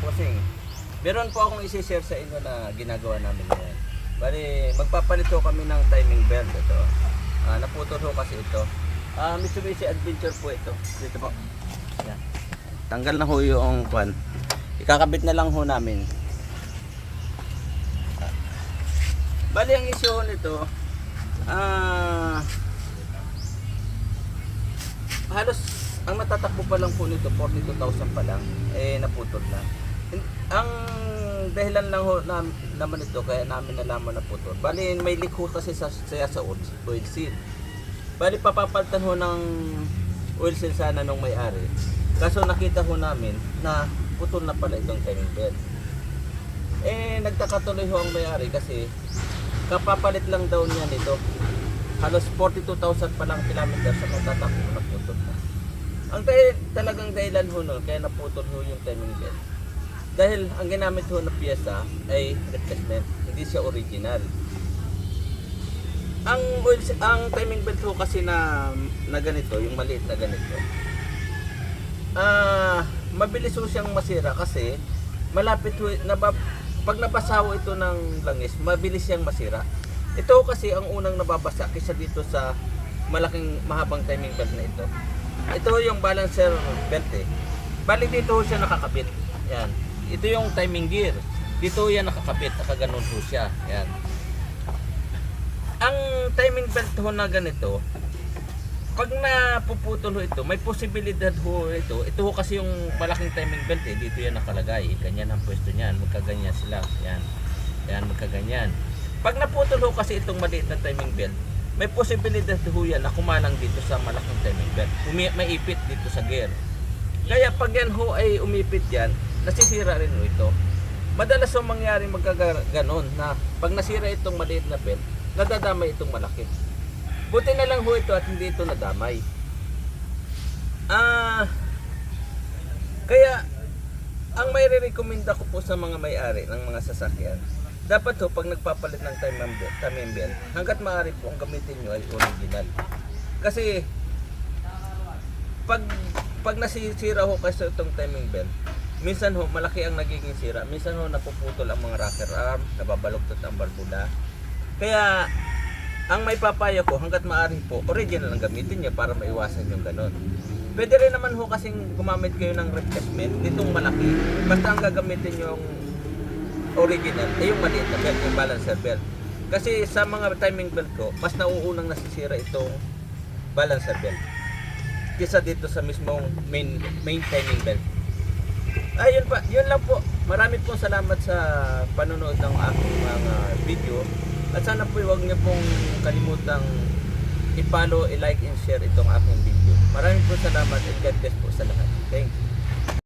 kusing. Meron po akong isi-share sa inyo na ginagawa namin ngayon. Bali, magpapalit ho kami ng timing belt ito. Ah, naputol ho kasi ito. Ah, Mitsubishi Adventure po ito. Dito po. Yan. Tanggal na ho yung kwan. Ikakabit na lang ho namin. Bali, ang issue ho nito, ah, halos ang natatakbo pa lang po nito 42,000 pa lang eh naputol na ang dahilan lang ho na, naman ito kaya namin nalaman na putol bali may leak ho kasi sa, sa, sa oil, seal. Bali papapalitan ho ng oil seal sana nung may-ari. Kaso nakita ho namin na putol na pala itong timing belt eh nagtaka tuloy ho ang may-ari kasi kapapalit lang daw niya nito. Halos 42,000 pa lang kilometer sa natatakbo na putol na. Ang talagang dahilan ho nun, kaya naputol ho yung timing belt. Dahil ang ginamit ho na piyesa ay replacement, hindi siya original. Ang oil, ang timing belt ho kasi na, na ganito, yung maliit na ganito. Ah, mabilis ho siyang masira kasi malapit ho, nabab, pag nabasaw ito ng langis, mabilis siyang masira. Ito kasi ang unang nababasa kaysa dito sa malaking mahabang timing belt na ito. Ito yung balancer belt eh. Bali dito siya nakakabit. Yan. Ito yung timing gear. Dito yan nakakabit, nakaganon ho siya. Yan. Ang timing belt ho na ganito, pag napuputol ho ito, may posibilidad ho ito. Ito ho kasi yung malaking timing belt eh. Dito yan nakalagay. Ganyan ang pwesto niyan. Magkaganyan sila. Yan. Yan, magkaganyan. Pag naputol ho kasi itong maliit na timing belt, may posibilidad ho yan na kumalang dito sa malaking timing belt. Umi may ipit dito sa gear. Kaya pag yan ho ay umipit yan, nasisira rin ito. Madalas ho mangyari magkaganon na pag nasira itong maliit na belt, nadadamay itong malaki. Buti na lang ho ito at hindi ito nadamay. Ah, kaya ang may re-recommenda ko po sa mga may-ari ng mga sasakyan, dapat ho pag nagpapalit ng timing belt hanggat maaari po ang gamitin nyo ay original. Kasi pag pag nasisira ho kasi itong timing belt, minsan ho malaki ang nagiging sira. Minsan ho napuputol ang mga rocker arm, nababaluktot ang barbula. Kaya ang may papayo ko hanggat maaari po, original ang gamitin niya para maiwasan yung ganon. Pwede rin naman ho kasing gumamit kayo ng replacement nitong malaki. Basta ang gagamitin yung original ay yung maliit na belt, yung balancer belt. Kasi sa mga timing belt ko, mas nauunang nasisira itong balancer belt kisa dito sa mismong main main timing belt. Ayun pa, yun lang po. Marami pong salamat sa panonood ng aking mga video. At sana po huwag niyo pong kalimutang i-follow, i-like, and share itong aking video. Maraming po salamat and God bless po sa lahat. Thank you.